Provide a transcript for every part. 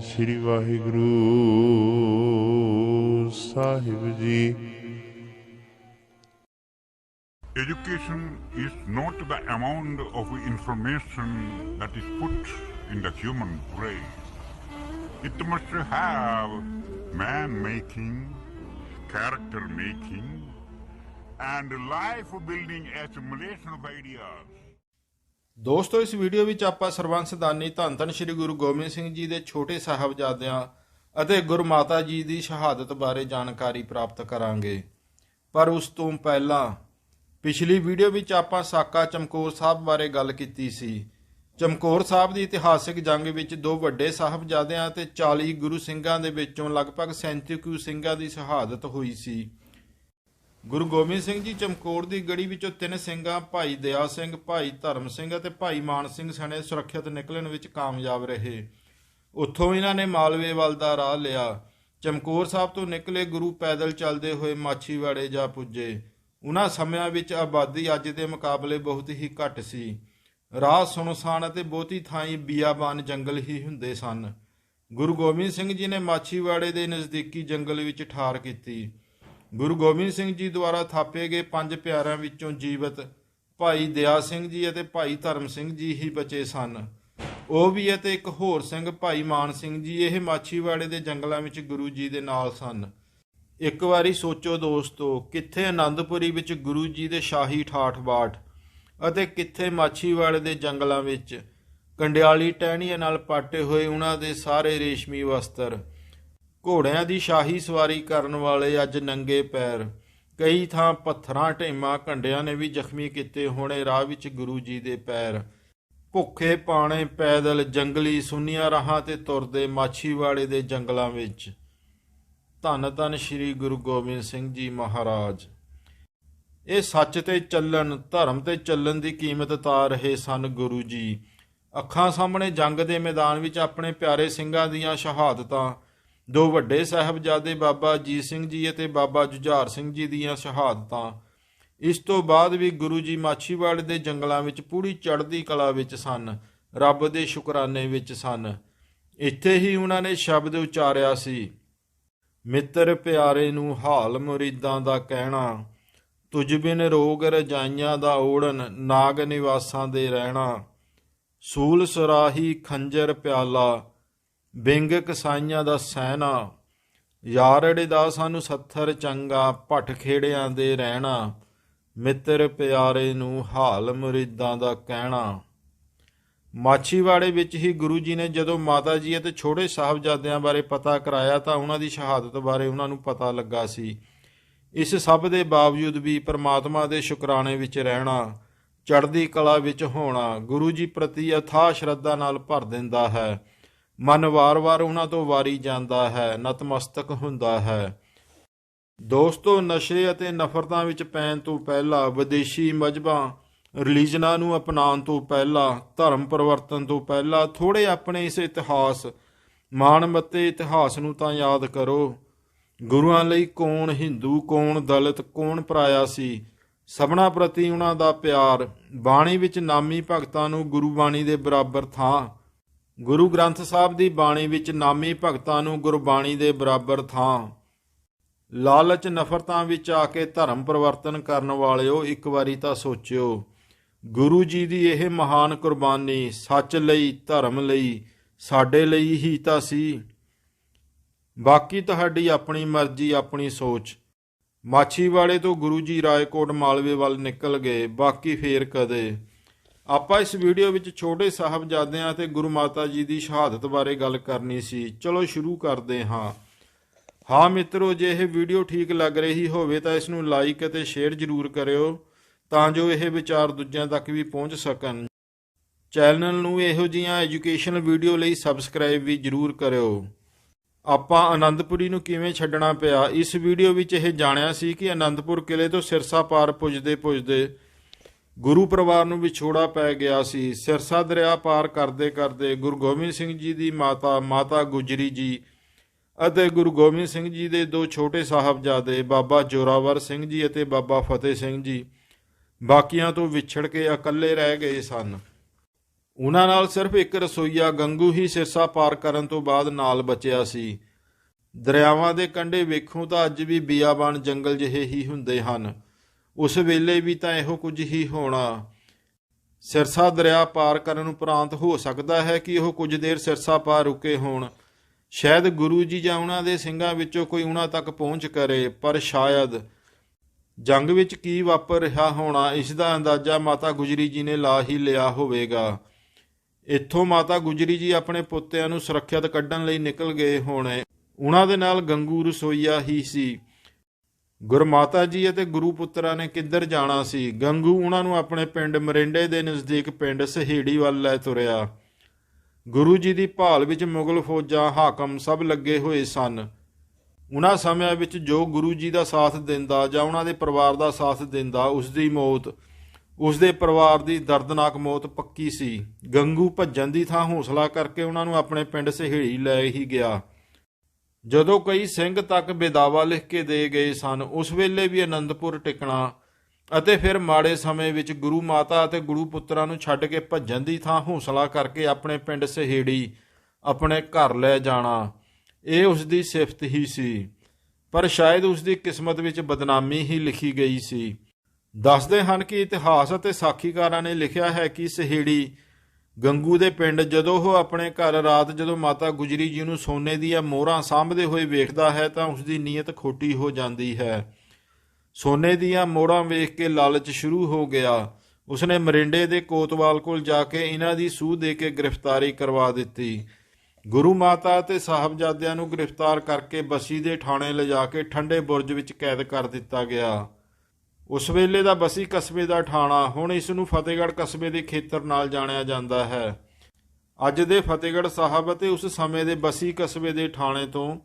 Sri Waheguru Sahib ji Education is not the amount of information that is put in the human brain. It must have man making, character making, and life building accumulation of ideas. ਦੋਸਤੋ, ਇਸ video ਵਿੱਚ ਆਪਾਂ ਸਰਬੰਸ ਦਾਨੀ ਧੰਨ ਧੰਨ ਸ੍ਰੀ ਗੁਰੂ ਗੋਬਿੰਦ ਸਿੰਘ ਜੀ ਦੇ ਛੋਟੇ ਸਾਹਿਬਜ਼ਾਦਿਆਂ ਅਤੇ ਗੁਰਮਾਤਾ ਜੀ ਦੀ ਸ਼ਹਾਦਤ ਬਾਰੇ ਜਾਣਕਾਰੀ ਪ੍ਰਾਪਤ ਕਰਾਂਗੇ। ਪਰ ਉਸ ਤੋਂ ਪਹਿਲਾਂ, ਪਿਛਲੀ ਵੀਡੀਓ ਵਿੱਚ ਆਪਾਂ ਸਾਕਾ ਚਮਕੌਰ ਸਾਹਿਬ ਬਾਰੇ ਗੱਲ ਕੀਤੀ ਸੀ। ਚਮਕੌਰ ਸਾਹਿਬ ਦੀ ਇਤਿਹਾਸਿਕ ਜੰਗ ਵਿੱਚ ਦੋ ਵੱਡੇ ਸਾਹਿਬਜ਼ਾਦਿਆਂ ਅਤੇ 40 ਗੁਰੂ ਸਿੰਘਾਂ ਦੇ ਵਿੱਚੋਂ ਲਗਭਗ 37 ਕੁ ਸਿੰਘਾਂ ਦੀ ਸ਼ਹਾਦਤ ਹੋਈ ਸੀ। ਗੁਰੂ ਗੋਬਿੰਦ ਸਿੰਘ ਜੀ ਚਮਕੌਰ ਦੀ ਗੜੀ ਵਿੱਚੋਂ ਤਿੰਨ ਸਿੰਘਾਂ, ਭਾਈ ਦਇਆ ਸਿੰਘ, ਭਾਈ ਧਰਮ ਸਿੰਘ ਅਤੇ ਭਾਈ ਮਾਨ ਸਿੰਘ ਸਣੇ ਸੁਰੱਖਿਅਤ ਨਿਕਲਣ ਵਿੱਚ ਕਾਮਯਾਬ ਰਹੇ। ਉੱਥੋਂ ਇਹਨਾਂ ਨੇ ਮਾਲਵੇ ਵੱਲ ਦਾ ਰਾਹ ਲਿਆ। ਚਮਕੌਰ ਸਾਹਿਬ ਤੋਂ ਨਿਕਲੇ ਗੁਰੂ ਪੈਦਲ ਚੱਲਦੇ ਹੋਏ ਮਾਛੀਵਾੜੇ ਜਾ ਪੁੱਜੇ। ਉਹਨਾਂ ਸਮਿਆਂ ਵਿੱਚ ਆਬਾਦੀ ਅੱਜ ਦੇ ਮੁਕਾਬਲੇ ਬਹੁਤ ਹੀ ਘੱਟ ਸੀ। ਰਾਹ ਸੁਣਸਾਨ ਅਤੇ ਬਹੁਤੀ ਥਾਈਂ ਬੀਆਬਾਨ ਜੰਗਲ ਹੀ ਹੁੰਦੇ ਸਨ। ਗੁਰੂ ਗੋਬਿੰਦ ਸਿੰਘ ਜੀ ਨੇ ਮਾਛੀਵਾੜੇ ਦੇ ਨਜ਼ਦੀਕੀ ਜੰਗਲ ਵਿੱਚ ਠਾਰ ਕੀਤੀ। ਗੁਰੂ ਗੋਬਿੰਦ ਸਿੰਘ ਜੀ ਦੁਆਰਾ ਥਾਪੇ ਗਏ ਪੰਜ ਪਿਆਰਿਆਂ ਵਿੱਚੋਂ ਜੀਵਤ ਭਾਈ ਦਇਆ ਸਿੰਘ ਜੀ ਅਤੇ ਭਾਈ ਧਰਮ ਸਿੰਘ ਜੀ ਹੀ ਬਚੇ ਸਨ। ਉਹ ਵੀ ਅਤੇ ਇੱਕ ਹੋਰ ਸਿੰਘ ਭਾਈ ਮਾਨ ਸਿੰਘ ਜੀ, ਇਹ ਮਾਛੀਵਾੜੇ ਦੇ ਜੰਗਲਾਂ ਵਿੱਚ ਗੁਰੂ ਜੀ ਦੇ ਨਾਲ ਸਨ। ਇੱਕ ਵਾਰੀ ਸੋਚੋ ਦੋਸਤੋ, ਕਿੱਥੇ ਆਨੰਦਪੁਰੀ ਵਿੱਚ ਗੁਰੂ ਜੀ ਦੇ ਸ਼ਾਹੀ ਠਾਠ ਬਾਠ ਅਤੇ ਕਿੱਥੇ ਮਾਛੀਵਾੜੇ ਦੇ ਜੰਗਲਾਂ ਵਿੱਚ ਕੰਡਿਆਲੀ ਟਹਿਣੀਆਂ ਨਾਲ ਪਾਟੇ ਹੋਏ ਉਹਨਾਂ ਦੇ ਸਾਰੇ ਰੇਸ਼ਮੀ ਵਸਤਰ। ਘੋੜਿਆਂ ਦੀ ਸ਼ਾਹੀ ਸਵਾਰੀ ਕਰਨ ਵਾਲੇ ਅੱਜ ਨੰਗੇ ਪੈਰ। ਕਈ ਥਾਂ ਪੱਥਰਾਂ, ਢੇਮਾਂ ਕੰਡਿਆਂ ਨੇ ਵੀ ਜ਼ਖਮੀ ਕੀਤੇ ਹੋਣੇ ਰਾਹ ਵਿੱਚ ਗੁਰੂ ਜੀ ਦੇ ਪੈਰ। ਭੁੱਖੇ ਪਾਣੇ, ਪੈਦਲ ਜੰਗਲੀ ਸੁੰਨੀਆਂ ਰਾਹਾਂ ਤੇ ਤੁਰਦੇ ਮਾਛੀਵਾੜੇ ਦੇ ਜੰਗਲਾਂ ਵਿੱਚ। ਧੰਨ ਧੰਨ ਸ੍ਰੀ ਗੁਰੂ ਗੋਬਿੰਦ ਸਿੰਘ ਜੀ ਮਹਾਰਾਜ। ਇਹ ਸੱਚ ਤੇ ਚੱਲਣ, ਧਰਮ ਤੇ ਚੱਲਣ ਦੀ ਕੀਮਤ ਤਾਰ ਰਹੇ ਸਨ ਗੁਰੂ ਜੀ। ਅੱਖਾਂ ਸਾਹਮਣੇ ਜੰਗ ਦੇ ਮੈਦਾਨ ਵਿੱਚ ਆਪਣੇ ਪਿਆਰੇ ਸਿੰਘਾਂ ਦੀਆਂ ਸ਼ਹਾਦਤਾਂ ਦੋ ਵੱਡੇ ਸਾਹਿਬਜ਼ਾਦੇ ਬਾਬਾ ਅਜੀਤ ਸਿੰਘ ਜੀ ਅਤੇ ਬਾਬਾ ਜੁਝਾਰ ਸਿੰਘ ਜੀ ਦੀਆਂ ਸ਼ਹਾਦਤਾਂ। ਇਸ ਤੋਂ ਬਾਅਦ ਵੀ ਗੁਰੂ ਜੀ ਮਾਛੀਵਾੜੇ ਦੇ ਜੰਗਲਾਂ ਵਿੱਚ ਪੂਰੀ ਚੜ੍ਹਦੀ ਕਲਾ ਵਿੱਚ ਸਨ, ਰੱਬ ਦੇ ਸ਼ੁਕਰਾਨੇ ਵਿੱਚ ਸਨ। ਇੱਥੇ ਹੀ ਉਹਨਾਂ ਨੇ ਸ਼ਬਦ ਉਚਾਰਿਆ ਸੀ, ਮਿੱਤਰ ਪਿਆਰੇ ਨੂੰ ਹਾਲ ਮੁਰੀਦਾਂ ਦਾ ਕਹਿਣਾ, ਤੁਝ ਬਿਨ ਰੋਗ ਰਜਾਈਆਂ ਦਾ ਓੜਨ ਨਾਗ ਨਿਵਾਸਾਂ ਦੇ ਰਹਿਣਾ, ਸੂਲ ਸੁਰਾਹੀ ਖੰਜਰ ਪਿਆਲਾ ਬਿੰਗ ਕਸਾਈਆਂ ਦਾ ਸਹਿਣਾ ਯਾਰੜੇ ਦਾ ਸਾਨੂੰ ਸੱਥਰ ਚੰਗਾ ਭਟ ਖੇੜਿਆਂ ਦੇ ਰਹਿਣਾ, ਮਿੱਤਰ ਪਿਆਰੇ ਨੂੰ ਹਾਲ ਮੁਰੀਦਾਂ ਦਾ ਕਹਿਣਾ। ਮਾਛੀਵਾੜੇ ਵਿੱਚ ਹੀ ਗੁਰੂ ਜੀ ਨੇ ਜਦੋਂ ਮਾਤਾ ਜੀ ਅਤੇ ਛੋਟੇ ਸਾਹਿਬਜ਼ਾਦਿਆਂ ਬਾਰੇ ਪਤਾ ਕਰਾਇਆ ਤਾਂ ਉਹਨਾਂ ਦੀ ਸ਼ਹਾਦਤ ਬਾਰੇ ਉਹਨਾਂ ਨੂੰ ਪਤਾ ਲੱਗਾ ਸੀ। ਇਸ ਸਭ ਦੇ ਬਾਵਜੂਦ ਵੀ ਪ੍ਰਮਾਤਮਾ ਦੇ ਸ਼ੁਕਰਾਨੇ ਵਿੱਚ ਰਹਿਣਾ, ਚੜ੍ਹਦੀ ਕਲਾ ਵਿੱਚ ਹੋਣਾ ਗੁਰੂ ਜੀ ਪ੍ਰਤੀ ਅਥਾਹ ਸ਼ਰਧਾ ਨਾਲ ਭਰ ਦਿੰਦਾ ਹੈ। ਮਨ ਵਾਰ-ਵਾਰ ਉਹਨਾਂ ਤੋਂ ਵਾਰੀ ਜਾਂਦਾ ਹੈ, ਨਤਮਸਤਕ ਹੁੰਦਾ ਹੈ। ਦੋਸਤੋ, ਨਸ਼ੇ ਅਤੇ ਨਫ਼ਰਤਾਂ ਵਿੱਚ ਪੈਣ ਤੋਂ ਪਹਿਲਾਂ ਵਿਦੇਸ਼ੀ ਮਜਬਾਂ ਰਿਲੀਜਨਾਂ ਨੂੰ ਅਪਣਾਉਣ ਤੋਂ ਪਹਿਲਾਂ, ਧਰਮ ਪਰਿਵਰਤਨ ਤੋਂ ਪਹਿਲਾਂ ਥੋੜੇ ਆਪਣੇ ਇਸ ਇਤਿਹਾਸ ਮਾਨਮੱਤੇ ਇਤਿਹਾਸ ਨੂੰ ਤਾਂ ਯਾਦ ਕਰੋ। ਗੁਰੂਆਂ ਲਈ ਕੌਣ ਹਿੰਦੂ, ਕੌਣ ਦਲਿਤ, ਕੌਣ ਪਰਾਇਆ ਸੀ? ਸਭਨਾ ਪ੍ਰਤੀ ਉਹਨਾਂ ਦਾ ਪਿਆਰ, ਬਾਣੀ ਵਿੱਚ ਨਾਮੀ ਭਗਤਾਂ ਨੂੰ ਗੁਰੂ ਬਾਣੀ ਦੇ ਬਰਾਬਰ ਥਾਂ ਗੁਰੂ ਗ੍ਰੰਥ ਸਾਹਿਬ ਦੀ ਬਾਣੀ ਵਿੱਚ ਨਾਮੀ ਭਗਤਾਂ ਨੂੰ ਗੁਰਬਾਣੀ ਦੇ ਬਰਾਬਰ ਥਾਂ। ਲਾਲਚ ਨਫ਼ਰਤਾਂ ਵਿੱਚ ਆ ਕੇ ਧਰਮ ਪਰਿਵਰਤਨ ਕਰਨ ਵਾਲਿਓ, ਇੱਕ ਵਾਰੀ ਤਾਂ ਸੋਚਿਓ, ਗੁਰੂ ਜੀ ਦੀ ਇਹ ਮਹਾਨ ਕੁਰਬਾਨੀ ਸੱਚ ਲਈ, ਧਰਮ ਲਈ, ਸਾਡੇ ਲਈ ਹੀ ਤਾਂ ਸੀ। ਬਾਕੀ ਤੁਹਾਡੀ ਆਪਣੀ ਮਰਜ਼ੀ, ਆਪਣੀ ਸੋਚ। ਮਾਛੀਵਾੜੇ ਤੋਂ ਗੁਰੂ ਜੀ ਰਾਏਕੋਟ ਮਾਲਵੇ ਵੱਲ ਨਿਕਲ ਗਏ, ਬਾਕੀ ਫੇਰ ਕਦੇ। ਆਪਾਂ ਇਸ ਵੀਡੀਓ ਵਿੱਚ ਛੋਟੇ ਸਾਹਿਬਜ਼ਾਦਿਆਂ ਤੇ ਗੁਰੂ ਮਾਤਾ ਜੀ ਦੀ ਸ਼ਹਾਦਤ ਬਾਰੇ ਗੱਲ ਕਰਨੀ ਸੀ। ਚਲੋ ਸ਼ੁਰੂ ਕਰਦੇ ਹਾਂ। ਹਾਂ ਮਿੱਤਰੋ, ਜੇ ਇਹ ਵੀਡੀਓ ਠੀਕ ਲੱਗ ਰਹੀ ਹੋਵੇ ਤਾਂ ਇਸ ਨੂੰ ਲਾਈਕ ਅਤੇ ਸ਼ੇਅਰ ਜ਼ਰੂਰ ਕਰਿਓ ਤਾਂ ਜੋ ਇਹ ਵਿਚਾਰ ਦੂਜਿਆਂ ਤੱਕ ਵੀ ਪਹੁੰਚ ਸਕਣ। ਚੈਨਲ ਨੂੰ ਇਹੋ ਜਿਹੀਆਂ ਐਜੂਕੇਸ਼ਨਲ ਵੀਡੀਓ ਲਈ ਸਬਸਕ੍ਰਾਈਬ ਵੀ ਜ਼ਰੂਰ ਕਰਿਓ। ਆਪਾਂ ਆਨੰਦਪੁਰੀ ਨੂੰ ਕਿਵੇਂ ਛੱਡਣਾ ਪਿਆ? ਇਸ ਵੀਡੀਓ ਵਿੱਚ ਇਹ ਜਾਣਿਆ ਸੀ ਕਿ ਆਨੰਦਪੁਰ ਕਿਲੇ ਤੋਂ ਸਿਰਸਾ ਪਾਰ ਪੁੱਜਦੇ ਪੁੱਜਦੇ ਗੁਰੂ ਪਰਿਵਾਰ ਨੂੰ ਵਿਛੋੜਾ ਪੈ ਗਿਆ ਸੀ। ਸਿਰਸਾ ਦਰਿਆ ਪਾਰ ਕਰਦੇ ਕਰਦੇ ਗੁਰੂ ਗੋਬਿੰਦ ਸਿੰਘ ਜੀ ਦੀ ਮਾਤਾ ਮਾਤਾ ਗੁਜਰੀ ਜੀ ਅਤੇ ਗੁਰੂ ਗੋਬਿੰਦ ਸਿੰਘ ਜੀ ਦੇ ਦੋ ਛੋਟੇ ਸਾਹਿਬਜ਼ਾਦੇ, ਬਾਬਾ ਜੋਰਾਵਰ ਸਿੰਘ ਜੀ ਅਤੇ ਬਾਬਾ ਫਤਿਹ ਸਿੰਘ ਜੀ, ਬਾਕੀਆਂ ਤੋਂ ਵਿਛੜ ਕੇ ਇਕੱਲੇ ਰਹਿ ਗਏ ਸਨ। ਉਹਨਾਂ ਨਾਲ ਸਿਰਫ ਇੱਕ ਰਸੋਈਆ ਗੰਗੂ ਹੀ ਸਿਰਸਾ ਪਾਰ ਕਰਨ ਤੋਂ ਬਾਅਦ ਨਾਲ ਬਚਿਆ ਸੀ। ਦਰਿਆਵਾਂ ਦੇ ਕੰਢੇ ਵੇਖੋ ਤਾਂ ਅੱਜ ਵੀ ਬਿਆਬਾਨ ਜੰਗਲ ਜਿਹੇ ਹੀ ਹੁੰਦੇ ਹਨ। ਉਸ ਵੇਲੇ ਵੀ ਤਾਂ ਇਹੋ ਕੁਝ ਹੀ ਹੋਣਾ। ਸਿਰਸਾ ਦਰਿਆ ਪਾਰ ਕਰਨ ਉਪਰੰਤ ਹੋ ਸਕਦਾ ਹੈ ਕਿ ਉਹ ਕੁਝ ਦੇਰ ਸਿਰਸਾ ਪਾਰ ਰੁਕੇ ਹੋਣ। ਸ਼ਾਇਦ ਗੁਰੂ ਜੀ ਜਾਂ ਉਹਨਾਂ ਦੇ ਸਿੰਘਾਂ ਵਿੱਚੋਂ ਕੋਈ ਉਹਨਾਂ ਤੱਕ ਪਹੁੰਚ ਕਰੇ, ਪਰ ਸ਼ਾਇਦ। ਜੰਗ ਵਿੱਚ ਕੀ ਵਾਪਰ ਰਿਹਾ ਹੋਣਾ, ਇਸ ਦਾ ਅੰਦਾਜ਼ਾ ਮਾਤਾ ਗੁਜਰੀ ਜੀ ਨੇ ਲਾ ਹੀ ਲਿਆ ਹੋਵੇਗਾ। ਇੱਥੋਂ ਮਾਤਾ ਗੁਜਰੀ ਜੀ ਆਪਣੇ ਪੁੱਤਿਆਂ ਨੂੰ ਸੁਰੱਖਿਅਤ ਕੱਢਣ ਲਈ ਨਿਕਲ ਗਏ ਹੋਣੇ। ਉਹਨਾਂ ਦੇ ਨਾਲ ਗੰਗੂ ਰਸੋਈਆ ਹੀ ਸੀ। ਗੁਰਮਾਤਾ ਜੀ ਅਤੇ ਗੁਰੂ ਪੁੱਤਰਾਂ ਨੇ ਕਿੱਧਰ ਜਾਣਾ ਸੀ? ਗੰਗੂ ਉਹਨਾਂ ਨੂੰ ਆਪਣੇ ਪਿੰਡ ਮਰਿੰਡੇ ਦੇ ਨਜ਼ਦੀਕ ਪਿੰਡ ਸਹੇੜੀ ਵੱਲ ਲੈ ਤੁਰਿਆ। ਗੁਰੂ ਜੀ ਦੀ ਭਾਲ ਵਿੱਚ ਮੁਗਲ ਫੌਜਾਂ, ਹਾਕਮ ਸਭ ਲੱਗੇ ਹੋਏ ਸਨ। ਉਹਨਾਂ ਸਮਿਆਂ ਵਿੱਚ ਜੋ ਗੁਰੂ ਜੀ ਦਾ ਸਾਥ ਦਿੰਦਾ ਜਾਂ ਉਹਨਾਂ ਦੇ ਪਰਿਵਾਰ ਦਾ ਸਾਥ ਦਿੰਦਾ, ਉਸ ਦੀ ਮੌਤ, ਉਸ ਦੇ ਪਰਿਵਾਰ ਦੀ ਦਰਦਨਾਕ ਮੌਤ ਪੱਕੀ ਸੀ। ਗੰਗੂ ਭੱਜਣ ਦੀ ਥਾਂ ਹੌਸਲਾ ਕਰਕੇ ਉਹਨਾਂ ਨੂੰ ਆਪਣੇ ਪਿੰਡ ਸਹੇੜੀ ਲੈ ਹੀ ਗਿਆ। ਜਦੋਂ ਕਈ ਸਿੰਘ ਤੱਕ ਬੇਦਾਵਾ ਲਿਖ ਕੇ ਦੇ ਗਏ ਸਨ, ਉਸ ਵੇਲੇ ਵੀ ਅਨੰਦਪੁਰ ਟਿਕਣਾ ਅਤੇ ਫਿਰ ਮਾੜੇ ਸਮੇਂ ਵਿੱਚ ਗੁਰੂ ਮਾਤਾ ਅਤੇ ਗੁਰੂ ਪੁੱਤਰਾਂ ਨੂੰ ਛੱਡ ਕੇ ਭੱਜਣ ਦੀ ਥਾਂ ਹੌਸਲਾ ਕਰਕੇ ਆਪਣੇ ਪਿੰਡ ਸਹੇੜੀ ਆਪਣੇ ਘਰ ਲੈ ਜਾਣਾ, ਇਹ ਉਸ ਦੀ ਸਿਫਤ ਹੀ ਸੀ। ਪਰ ਸ਼ਾਇਦ ਉਸ ਦੀ ਕਿਸਮਤ ਵਿੱਚ ਬਦਨਾਮੀ ਹੀ ਲਿਖੀ ਗਈ ਸੀ। ਦੱਸਦੇ ਹਨ ਕਿ ਇਤਿਹਾਸ ਅਤੇ ਸਾਖੀਕਾਰਾਂ ਨੇ ਲਿਖਿਆ ਹੈ ਕਿ ਸਹੇੜੀ ਗੰਗੂ ਦੇ ਪਿੰਡ ਜਦੋਂ ਉਹ ਆਪਣੇ ਘਰ ਰਾਤ ਜਦੋਂ ਮਾਤਾ ਗੁਜਰੀ ਜੀ ਨੂੰ ਸੋਨੇ ਦੀਆਂ ਮੋਹਰਾਂ ਸਾਂਭਦੇ ਹੋਏ ਵੇਖਦਾ ਹੈ ਤਾਂ ਉਸ ਦੀ ਨੀਅਤ ਖੋਟੀ ਹੋ ਜਾਂਦੀ ਹੈ। ਸੋਨੇ ਦੀਆਂ ਮੋਹਰਾਂ ਵੇਖ ਕੇ ਲਾਲਚ ਸ਼ੁਰੂ ਹੋ ਗਿਆ। ਉਸਨੇ ਮਰਿੰਡੇ ਦੇ ਕੋਤਵਾਲ ਕੋਲ ਜਾ ਕੇ ਇਹਨਾਂ ਦੀ ਸੂਹ ਦੇ ਕੇ ਗ੍ਰਿਫਤਾਰੀ ਕਰਵਾ ਦਿੱਤੀ। ਗੁਰੂ ਮਾਤਾ ਅਤੇ ਸਾਹਿਬਜ਼ਾਦਿਆਂ ਨੂੰ ਗ੍ਰਿਫਤਾਰ ਕਰਕੇ ਬਸੀ ਦੇ ਥਾਣੇ ਲਿਜਾ ਕੇ ਠੰਡੇ ਬੁਰਜ ਵਿੱਚ ਕੈਦ ਕਰ ਦਿੱਤਾ ਗਿਆ। ਉਸ ਵੇਲੇ ਦਾ ਬਸੀ ਕਸਬੇ ਦਾ ਠਾਣਾ, ਹੁਣ ਇਸ ਨੂੰ ਫਤਿਹਗੜ੍ਹ ਕਸਬੇ ਦੇ ਖੇਤਰ ਨਾਲ ਜਾਣਿਆ ਜਾਂਦਾ ਹੈ। ਅੱਜ ਦੇ ਫਤਿਹਗੜ੍ਹ ਸਾਹਿਬ ਅਤੇ ਉਸ ਸਮੇਂ ਦੇ ਬਸੀ ਕਸਬੇ ਦੇ ਠਾਣੇ ਤੋਂ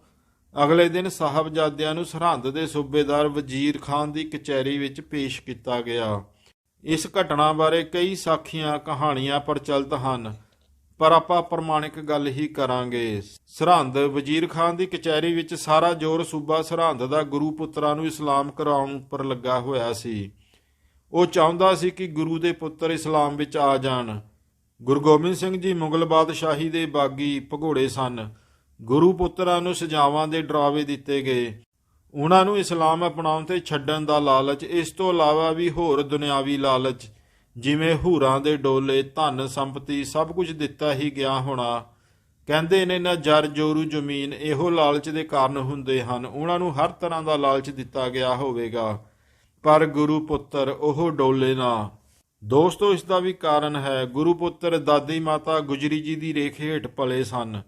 ਅਗਲੇ ਦਿਨ ਸਾਹਿਬਜ਼ਾਦਿਆਂ ਨੂੰ ਸਰਹੰਦ ਦੇ ਸੂਬੇਦਾਰ ਵਜ਼ੀਰ ਖਾਨ ਦੀ ਕਚਹਿਰੀ ਵਿੱਚ ਪੇਸ਼ ਕੀਤਾ ਗਿਆ। ਇਸ ਘਟਨਾ ਬਾਰੇ ਕਈ ਸਾਖੀਆਂ ਕਹਾਣੀਆਂ ਪ੍ਰਚਲਿਤ ਹਨ। ਪਰ ਆਪਾਂ ਪ੍ਰਮਾਣਿਕ ਗੱਲ ਹੀ ਕਰਾਂਗੇ। ਸਰਹੰਦ ਵਜ਼ੀਰ ਖਾਨ ਦੀ ਕਚਹਿਰੀ ਵਿੱਚ ਸਾਰਾ ਜ਼ੋਰ ਸੂਬਾ ਸਰਹੰਦ ਦਾ ਗੁਰੂ ਪੁੱਤਰਾਂ ਨੂੰ ਇਸਲਾਮ ਕਰਾਉਣ ਉੱਪਰ ਲੱਗਾ ਹੋਇਆ ਸੀ। ਉਹ ਚਾਹੁੰਦਾ ਸੀ ਕਿ ਗੁਰੂ ਦੇ ਪੁੱਤਰ ਇਸਲਾਮ ਵਿੱਚ ਆ ਜਾਣ। ਗੁਰੂ ਗੋਬਿੰਦ ਸਿੰਘ ਜੀ ਮੁਗਲ ਬਾਦਸ਼ਾਹੀ ਦੇ ਬਾਗੀ ਭਗੋੜੇ ਸਨ। ਗੁਰੂ ਪੁੱਤਰਾਂ ਨੂੰ ਸਜ਼ਾਵਾਂ ਦੇ ਡਰਾਵੇ ਦਿੱਤੇ ਗਏ। ਉਹਨਾਂ ਨੂੰ ਇਸਲਾਮ ਅਪਣਾਉਣ ਤੇ ਛੱਡਣ ਦਾ ਲਾਲਚ, ਇਸ ਤੋਂ ਇਲਾਵਾ ਵੀ ਹੋਰ ਦੁਨਿਆਵੀ ਲਾਲਚ। ਜਿਵੇਂ ਹੂਰਾਂ ਦੇ ਡੋਲੇ ਧਨ ਸੰਪਤੀ ਸਭ ਕੁਝ ਦਿੱਤਾ ਹੀ ਗਿਆ ਹੋਣਾ। ਕਹਿੰਦੇ ਨੇ, ਨਾ ਜਰ ਜੋਰੂ ਜ਼ਮੀਨ ਇਹੋ ਲਾਲਚ ਦੇ ਕਾਰਨ ਹੁੰਦੇ ਹਨ। ਉਹਨਾਂ ਨੂੰ ਹਰ ਤਰ੍ਹਾਂ ਦਾ ਲਾਲਚ ਦਿੱਤਾ ਗਿਆ ਹੋਵੇਗਾ। ਪਰ ਗੁਰੂ ਪੁੱਤਰ, ਉਹ ਡੋਲੇ ਨਾ। ਦੋਸਤੋ, ਇਸ ਦਾ ਵੀ ਕਾਰਨ ਹੈ, ਗੁਰੂ ਪੁੱਤਰ ਦਾਦੀ ਮਾਤਾ ਗੁਜਰੀ ਜੀ ਦੀ ਰੇਖ ਹੇਠ ਪਲੇ ਸਨ।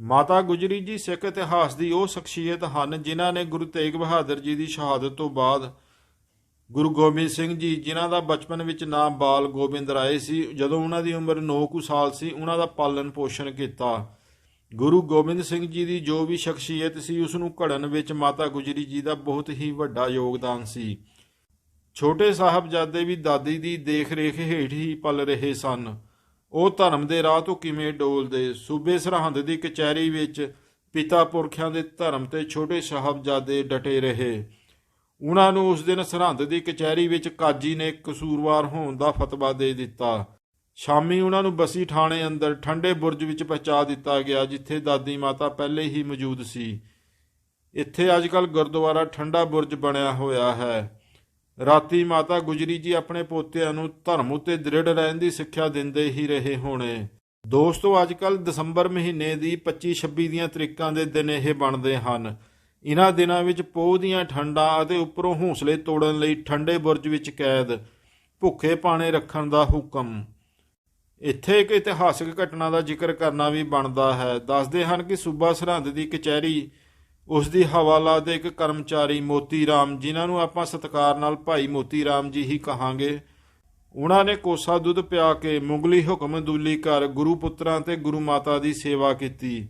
ਮਾਤਾ ਗੁਜਰੀ ਜੀ ਸਿੱਖ ਇਤਿਹਾਸ ਦੀ ਉਹ ਸ਼ਖਸੀਅਤ ਹਨ ਜਿਨ੍ਹਾਂ ਨੇ ਗੁਰੂ ਤੇਗ ਬਹਾਦਰ ਜੀ ਦੀ ਸ਼ਹਾਦਤ ਤੋਂ ਬਾਅਦ ਗੁਰੂ ਗੋਬਿੰਦ ਸਿੰਘ ਜੀ, ਜਿਨ੍ਹਾਂ ਦਾ ਬਚਪਨ ਵਿੱਚ ਨਾਮ ਬਾਲ ਗੋਬਿੰਦ ਰਾਏ ਸੀ, ਜਦੋਂ ਉਹਨਾਂ ਦੀ ਉਮਰ 9 ਕੁ ਸਾਲ ਸੀ, ਉਹਨਾਂ ਦਾ ਪਾਲਣ ਪੋਸ਼ਣ ਕੀਤਾ। ਗੁਰੂ ਗੋਬਿੰਦ ਸਿੰਘ ਜੀ ਦੀ ਜੋ ਵੀ ਸ਼ਖਸੀਅਤ ਸੀ, ਉਸ ਨੂੰ ਘੜਨ ਵਿੱਚ ਮਾਤਾ ਗੁਜਰੀ ਜੀ ਦਾ ਬਹੁਤ ਹੀ ਵੱਡਾ ਯੋਗਦਾਨ ਸੀ। ਛੋਟੇ ਸਾਹਿਬਜ਼ਾਦੇ ਵੀ ਦਾਦੀ ਦੀ ਦੇਖ-ਰੇਖ ਹੇਠ ਹੀ ਪਲ ਰਹੇ ਸਨ। ਉਹ ਧਰਮ ਦੇ ਰਾਹ ਤੋਂ ਕਿਵੇਂ ਡੋਲਦੇ? ਸੂਬੇ ਸਰਹੰਦ ਦੀ ਕਚਹਿਰੀ ਵਿੱਚ ਪਿਤਾ ਪੁਰਖਿਆਂ ਦੇ ਧਰਮ ਤੇ ਛੋਟੇ ਸਾਹਿਬਜ਼ਾਦੇ ਡਟੇ ਰਹੇ। ਉਹਨਾਂ ਨੂੰ ਉਸ ਦਿਨ ਸਰਹੰਦ ਦੀ ਕਚਹਿਰੀ ਵਿੱਚ ਕਾਜੀ ਨੇ ਕਸੂਰਵਾਰ ਹੋਣ ਦਾ ਫਤਵਾ ਦੇ ਦਿੱਤਾ। ਸ਼ਾਮੀ ਉਹਨਾਂ ਨੂੰ ਬਸੀ ਥਾਣੇ ਅੰਦਰ ਠੰਡੇ ਬੁਰਜ ਵਿੱਚ ਪਹੁੰਚਾ ਦਿੱਤਾ ਗਿਆ, ਜਿੱਥੇ ਦਾਦੀ ਮਾਤਾ ਪਹਿਲੇ ਹੀ ਮੌਜੂਦ ਸੀ। ਇੱਥੇ ਅੱਜਕੱਲ ਗੁਰਦੁਆਰਾ ਠੰਡਾ ਬੁਰਜ ਬਣਿਆ ਹੋਇਆ ਹੈ। ਰਾਤੀ ਮਾਤਾ ਗੁਜਰੀ ਜੀ ਆਪਣੇ ਪੋਤਿਆਂ ਨੂੰ ਧਰਮ ਉਤੇ ਦ੍ਰਿੜ ਰਹਿਣ ਦੀ ਸਿੱਖਿਆ ਦਿੰਦੇ ਹੀ ਰਹੇ ਹੋਣੇ। ਦੋਸਤੋ ਅੱਜਕੱਲ ਦਸੰਬਰ ਮਹੀਨੇ ਦੀ 25-26 ਦੀਆਂ ਤਰੀਕਾਂ ਦੇ ਦਿਨ ਇਹ ਬਣਦੇ ਹਨ। ਇਨ੍ਹਾਂ ਦਿਨਾਂ ਵਿੱਚ ਪੋਹ ਦੀਆਂ ਠੰਡਾਂ ਅਤੇ ਉੱਪਰੋਂ ਹੌਸਲੇ ਤੋੜਨ ਲਈ ਠੰਡੇ ਬੁਰਜ ਵਿੱਚ ਕੈਦ, ਭੁੱਖੇ ਪਾਣੇ ਰੱਖਣ ਦਾ ਹੁਕਮ। ਇੱਥੇ ਇੱਕ ਇਤਿਹਾਸਕ ਘਟਨਾ ਦਾ ਜ਼ਿਕਰ ਕਰਨਾ ਵੀ ਬਣਦਾ ਹੈ। ਦੱਸਦੇ ਹਨ ਕਿ ਸੂਬਾ ਸਰਹੰਦ ਦੀ ਕਚਹਿਰੀ, ਉਸ ਦੀ ਹਵਾਲਾ ਦੇ ਇੱਕ ਕਰਮਚਾਰੀ ਮੋਤੀ ਰਾਮ, ਜਿਨ੍ਹਾਂ ਨੂੰ ਆਪਾਂ ਸਤਿਕਾਰ ਨਾਲ ਭਾਈ ਮੋਤੀ ਰਾਮ ਜੀ ਹੀ ਕਹਾਂਗੇ। ਉਹਨਾਂ ਨੇ ਕੋਸਾ ਦੁੱਧ ਪਿਆ ਕੇ ਮੁਗਲੀ ਹੁਕਮਦੂਲੀ ਕਰ ਗੁਰੂ ਪੁੱਤਰਾਂ ਤੇ ਗੁਰੂ ਮਾਤਾ ਦੀ ਸੇਵਾ ਕੀਤੀ।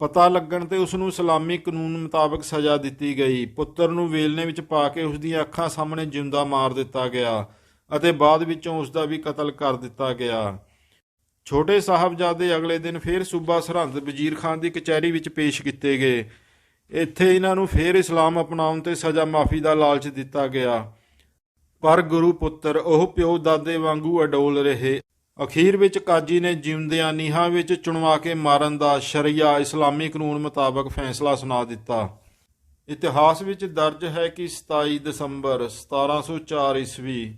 ਪਤਾ ਲੱਗਣ ਤੇ ਉਸ ਨੂੰ ਇਸਲਾਮੀ ਕਾਨੂੰਨ ਮੁਤਾਬਕ ਸਜ਼ਾ ਦਿੱਤੀ ਗਈ। ਪੁੱਤਰ ਨੂੰ ਵੇਲਣੇ ਵਿੱਚ ਪਾ ਕੇ ਉਸ ਦੀਆਂ ਅੱਖਾਂ ਸਾਹਮਣੇ ਜਿੰਦਾ ਮਾਰ ਦਿੱਤਾ ਗਿਆ ਅਤੇ ਬਾਅਦ ਵਿੱਚੋਂ ਉਸ ਦਾ ਵੀ ਕਤਲ ਕਰ ਦਿੱਤਾ ਗਿਆ। ਛੋਟੇ ਸਾਹਿਬਜ਼ਾਦੇ ਅਗਲੇ ਦਿਨ ਫੇਰ ਸੂਬਾ ਸਰਹੰਦ ਵਜ਼ੀਰ ਖਾਨ ਦੀ ਕਚਹਿਰੀ ਵਿੱਚ ਪੇਸ਼ ਕੀਤੇ ਗਏ। ਇੱਥੇ ਇਹਨਾਂ ਨੂੰ ਫੇਰ ਇਸਲਾਮ ਅਪਣਾਉਣ ਤੇ ਸਜ਼ਾ ਮਾਫੀ ਦਾ ਲਾਲਚ ਦਿੱਤਾ ਗਿਆ। ਪਰ ਗੁਰੂ ਪੁੱਤਰ, ਉਹ ਪਿਓ ਦਾਦੇ ਵਾਂਗੂ ਅਡੋਲ ਰਹੇ ਅਖੀਰ ਵਿੱਚ ਕਾਜੀ ਨੇ ਜਿਉਂਦਿਆਂ ਨੀਹਾਂ ਵਿੱਚ ਚੁਣਵਾ ਕੇ ਮਾਰਨ ਦਾ ਸ਼ਰੀਆ ਇਸਲਾਮੀ ਕਾਨੂੰਨ ਮੁਤਾਬਕ ਫੈਸਲਾ ਸੁਣਾ ਦਿੱਤਾ। ਇਤਿਹਾਸ ਵਿੱਚ ਦਰਜ ਹੈ ਕਿ 27 ਦਸੰਬਰ 1704 ਈਸਵੀ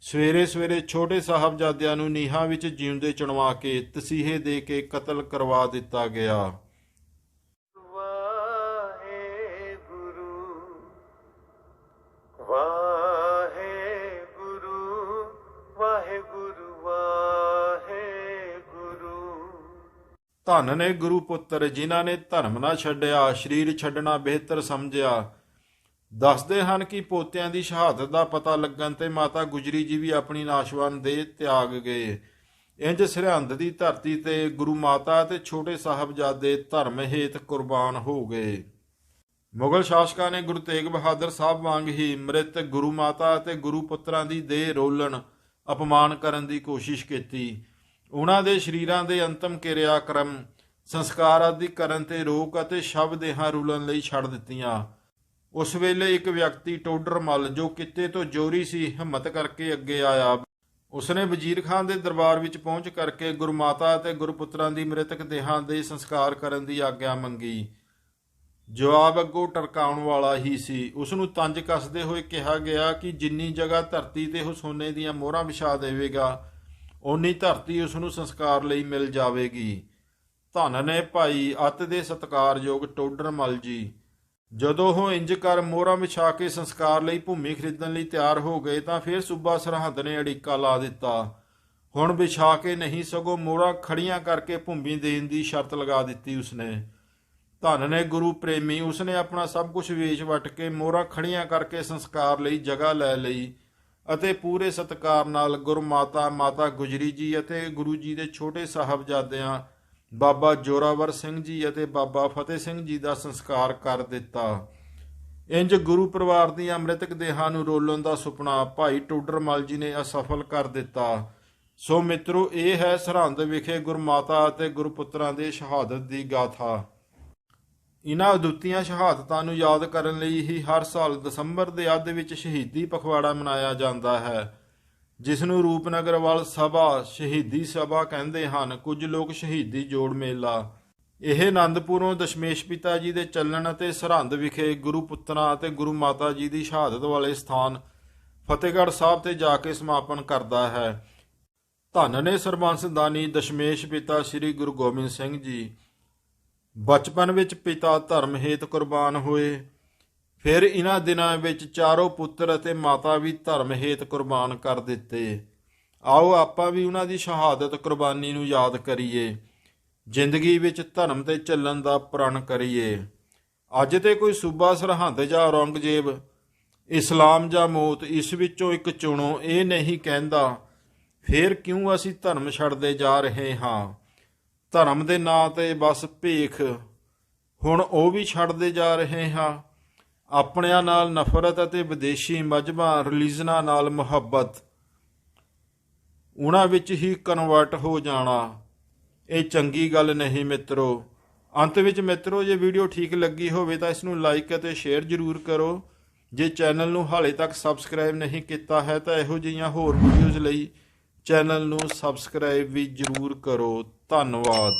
ਸਵੇਰੇ ਸਵੇਰੇ ਛੋਟੇ ਸਾਹਿਬਜ਼ਾਦਿਆਂ ਨੂੰ ਨੀਹਾਂ ਵਿੱਚ ਜਿਉਂਦੇ ਚੁਣਵਾ ਕੇ ਤਸੀਹੇ ਦੇ ਕੇ ਕਤਲ ਕਰਵਾ ਦਿੱਤਾ ਗਿਆ। ਧਨ ਨੇ ਗੁਰੂ ਪੁੱਤਰ, ਜਿਨ੍ਹਾਂ ਨੇ ਧਰਮ ਨਾ ਛੱਡਿਆ, ਸਰੀਰ ਛੱਡਣਾ ਬਿਹਤਰ ਸਮਝਿਆ। ਦੱਸਦੇ ਹਨ ਕਿ ਪੋਤਿਆਂ ਦੀ ਸ਼ਹਾਦਤ ਦਾ ਪਤਾ ਲੱਗਣ ਤੇ ਮਾਤਾ ਗੁਜਰੀ ਜੀ ਵੀ ਆਪਣੀ ਨਾਸ਼ਵਾਨ ਦੇ ਤਿਆਗ ਗਏ। ਇੰਜ ਸਰਹੰਦ ਦੀ ਧਰਤੀ ਤੇ ਗੁਰੂ ਮਾਤਾ ਤੇ ਛੋਟੇ ਸਾਹਿਬਜ਼ਾਦੇ ਧਰਮ ਹੇਤ ਕੁਰਬਾਨ ਹੋ ਗਏ। ਮੁਗਲ ਸ਼ਾਸਕਾਂ ਨੇ ਗੁਰੂ ਤੇਗ ਬਹਾਦਰ ਸਾਹਿਬ ਵਾਂਗ ਹੀ ਮ੍ਰਿਤ ਗੁਰੂ ਮਾਤਾ ਅਤੇ ਗੁਰੂ ਪੁੱਤਰਾਂ ਦੀ ਦੇਹ ਰੋਲਣ ਅਪਮਾਨ ਕਰਨ ਦੀ ਕੋਸ਼ਿਸ਼ ਕੀਤੀ। ਉਹਨਾਂ ਦੇ ਸ਼ਰੀਰਾਂ ਦੇ ਅੰਤਮ ਕਿਰਿਆਕਰਮ ਸੰਸਕਾਰ ਆਦਿ ਕਰਨ ਤੇ ਰੋਕ ਅਤੇ ਸ਼ਬ ਦੇਹਾਂ ਰੁਲਣ ਲਈ ਛੱਡ ਦਿੱਤੀਆਂ। ਉਸ ਵੇਲੇ ਇੱਕ ਵਿਅਕਤੀ ਟੋਡਰ ਮੱਲ ਜੋ ਕਿਤੇ ਤੋਂ ਜੋਰੀ ਸੀ ਹਿੰਮਤ ਕਰਕੇ ਅੱਗੇ ਆਇਆ। ਉਸਨੇ ਵਜ਼ੀਰ ਖਾਨ ਦੇ ਦਰਬਾਰ ਵਿੱਚ ਪਹੁੰਚ ਕਰਕੇ ਗੁਰਮਾਤਾ ਅਤੇ ਗੁਰਪੁੱਤਰਾਂ ਦੀ ਮ੍ਰਿਤਕ ਦੇਹਾਂ ਦੇ ਸੰਸਕਾਰ ਕਰਨ ਦੀ ਆਗਿਆ ਮੰਗੀ। ਜਵਾਬ ਅੱਗੋਂ ਟਰਕਾਉਣ ਵਾਲਾ ਹੀ ਸੀ। ਉਸ ਨੂੰ ਤੰਜ ਕੱਸਦੇ ਹੋਏ ਕਿਹਾ ਗਿਆ ਕਿ ਜਿੰਨੀ ਜਗ੍ਹਾ ਧਰਤੀ ਤੇ ਉਹ ਸੋਨੇ ਦੀਆਂ ਮੋਹਰਾਂ ਵਿਛਾ ਦੇਵੇਗਾ ਓਨੀ ਧਰਤੀ ਉਸ ਨੂੰ ਸੰਸਕਾਰ ਲਈ ਮਿਲ ਜਾਵੇਗੀ। ਧੰਨ ਨੇ ਭਾਈ ਅਤ ਦੇ ਸਤਕਾਰਯੋਗ ਟੋਡਰ ਮਲ ਜੀ, ਜਦੋਂ ਉਹ ਇੰਜ ਕਰ ਮੋਹਰਾਂ ਵਿਛਾ ਕੇ ਸੰਸਕਾਰ ਲਈ ਭੂਮੀ ਖਰੀਦਣ ਲਈ ਤਿਆਰ ਹੋ ਗਏ ਤਾਂ ਫਿਰ ਸੂਬਾ ਸਰਹੰਦ ਨੇ ਅੜਿੱਕਾ ਲਾ ਦਿੱਤਾ। ਹੁਣ ਵਿਛਾ ਕੇ ਨਹੀਂ ਸਗੋਂ ਮੋਹਰਾਂ ਖੜੀਆਂ ਕਰਕੇ ਭੂਮੀ ਦੇਣ ਦੀ ਸ਼ਰਤ ਲਗਾ ਦਿੱਤੀ ਉਸਨੇ। ਧਨ ਨੇ ਗੁਰੂ ਪ੍ਰੇਮੀ ਉਸਨੇ ਆਪਣਾ ਸਭ ਕੁਝ ਵੇਚ ਵਟ ਕੇ ਮੋਹਰਾਂ ਖੜੀਆਂ ਕਰਕੇ ਸੰਸਕਾਰ ਲਈ ਜਗ੍ਹਾ ਲੈ ਲਈ। ਅਤੇ ਪੂਰੇ ਸਤਕਾਰ ਨਾਲ ਗੁਰਮਾਤਾ, ਮਾਤਾ ਗੁਜਰੀ ਜੀ ਅਤੇ ਗੁਰੂ ਜੀ ਦੇ ਛੋਟੇ ਸਾਹਿਬਜ਼ਾਦਿਆਂ ਬਾਬਾ ਜੋਰਾਵਰ ਸਿੰਘ ਜੀ ਅਤੇ ਬਾਬਾ ਫਤਿਹ ਸਿੰਘ ਜੀ ਦਾ ਸੰਸਕਾਰ ਕਰ ਦਿੱਤਾ। ਇੰਜ ਗੁਰੂ ਪਰਿਵਾਰ ਦੀਆਂ ਅੰਮ੍ਰਿਤਕ ਦੇਹਾਂ ਨੂੰ ਰੋਲਣ ਦਾ ਸੁਪਨਾ ਭਾਈ ਟੋਡਰਮਲ ਜੀ ਨੇ ਅਸਫਲ ਕਰ ਦਿੱਤਾ। ਸੋ ਮਿੱਤਰੋ, ਇਹ ਹੈ ਸਰਹੰਦ ਵਿਖੇ ਗੁਰਮਾਤਾ ਅਤੇ ਗੁਰਪੁੱਤਰਾਂ ਦੇ ਸ਼ਹਾਦਤ ਦੀ ਗਾਥਾ। ਇਹਨਾਂ ਉਦੁੱਤੀਆਂ ਸ਼ਹਾਦਤਾਂ ਨੂੰ ਯਾਦ ਕਰਨ ਲਈ ਹੀ ਹਰ ਸਾਲ ਦਸੰਬਰ ਦੇ ਅੱਧ ਵਿੱਚ ਸ਼ਹੀਦੀ ਪਖਵਾੜਾ ਮਨਾਇਆ ਜਾਂਦਾ ਹੈ, ਜਿਸ ਨੂੰ ਰੂਪਨਗਰ ਵਾਲ ਸਭਾ, ਸ਼ਹੀਦੀ ਸਭਾ ਕਹਿੰਦੇ ਹਨ। ਕੁਝ ਲੋਕ ਸ਼ਹੀਦੀ ਜੋੜ ਮੇਲਾ। ਇਹ ਆਨੰਦਪੁਰੋਂ ਦਸ਼ਮੇਸ਼ ਪਿਤਾ ਜੀ ਦੇ ਚੱਲਣ ਅਤੇ ਸਰਹੰਦ ਵਿਖੇ ਗੁਰੂ ਪੁੱਤਰਾਂ ਅਤੇ ਗੁਰੂ ਮਾਤਾ ਜੀ ਦੀ ਸ਼ਹਾਦਤ ਵਾਲੇ ਸਥਾਨ ਫਤਿਹਗੜ੍ਹ ਸਾਹਿਬ ਤੇ ਜਾ ਕੇ ਸਮਾਪਨ ਕਰਦਾ ਹੈ। ਧੰਨ ਨੇ ਸਰਬੰਸ ਦਾਨੀ ਦਸ਼ਮੇਸ਼ ਪਿਤਾ ਸ੍ਰੀ ਗੁਰੂ ਗੋਬਿੰਦ ਸਿੰਘ ਜੀ। ਬਚਪਨ ਵਿੱਚ ਪਿਤਾ ਧਰਮ ਹੇਤ ਕੁਰਬਾਨ ਹੋਏ, ਫਿਰ ਇਹਨਾਂ ਦਿਨਾਂ ਵਿੱਚ ਚਾਰੋਂ ਪੁੱਤਰ ਅਤੇ ਮਾਤਾ ਵੀ ਧਰਮ ਹੇਤ ਕੁਰਬਾਨ ਕਰ ਦਿੱਤੇ। ਆਓ ਆਪਾਂ ਵੀ ਉਹਨਾਂ ਦੀ ਸ਼ਹਾਦਤ ਕੁਰਬਾਨੀ ਨੂੰ ਯਾਦ ਕਰੀਏ, ਜ਼ਿੰਦਗੀ ਵਿੱਚ ਧਰਮ ਤੇ ਚੱਲਣ ਦਾ ਪ੍ਰਣ ਕਰੀਏ। ਅੱਜ ਤੇ ਕੋਈ ਸੂਬਾ ਸਰਹੰਦ ਜਾਂ ਔਰੰਗਜ਼ੇਬ, ਇਸਲਾਮ ਜਾਂ ਮੌਤ ਇਸ ਵਿੱਚੋਂ ਇੱਕ ਚੁਣੋ, ਇਹ ਨਹੀਂ ਕਹਿੰਦਾ, ਫਿਰ ਕਿਉਂ ਅਸੀਂ ਧਰਮ ਛੱਡਦੇ ਜਾ ਰਹੇ ਹਾਂ? ਧਰਮ ਦੇ ਨਾਂ ਤੇ ਬਸ ਭੇਖ। ਹੁਣ ਉਹ ਵੀ ਛੱਡਦੇ ਜਾ ਰਹੇ ਹਾਂ। ਆਪਣਿਆਂ ਨਾਲ ਨਫ਼ਰਤ ਅਤੇ ਵਿਦੇਸ਼ੀ ਮਜਬਾਂ ਰਿਲੀਜਨਾਂ ਨਾਲ ਮੁਹੱਬਤ। ਉਹਨਾਂ ਵਿੱਚ ਹੀ ਕਨਵਰਟ ਹੋ ਜਾਣਾ। ਇਹ ਚੰਗੀ ਗੱਲ ਨਹੀਂ ਮਿੱਤਰੋ। ਅੰਤ ਵਿੱਚ ਮਿੱਤਰੋ, ਜੇ ਵੀਡੀਓ ਠੀਕ ਲੱਗੀ ਹੋਵੇ ਤਾਂ ਇਸ ਨੂੰ ਲਾਈਕ ਅਤੇ ਸ਼ੇਅਰ ਜ਼ਰੂਰ ਕਰੋ। ਜੇ ਚੈਨਲ ਨੂੰ ਹਾਲੇ ਤੱਕ ਸਬਸਕ੍ਰਾਈਬ ਨਹੀਂ ਕੀਤਾ ਹੈ ਤਾਂ ਇਹੋ ਜਿਹੀਆਂ ਹੋਰ ਵੀਡੀਓਜ਼ ਲਈ ਚੈਨਲ ਨੂੰ ਸਬਸਕ੍ਰਾਈਬ ਵੀ ਜ਼ਰੂਰ ਕਰੋ। ਧੰਨਵਾਦ।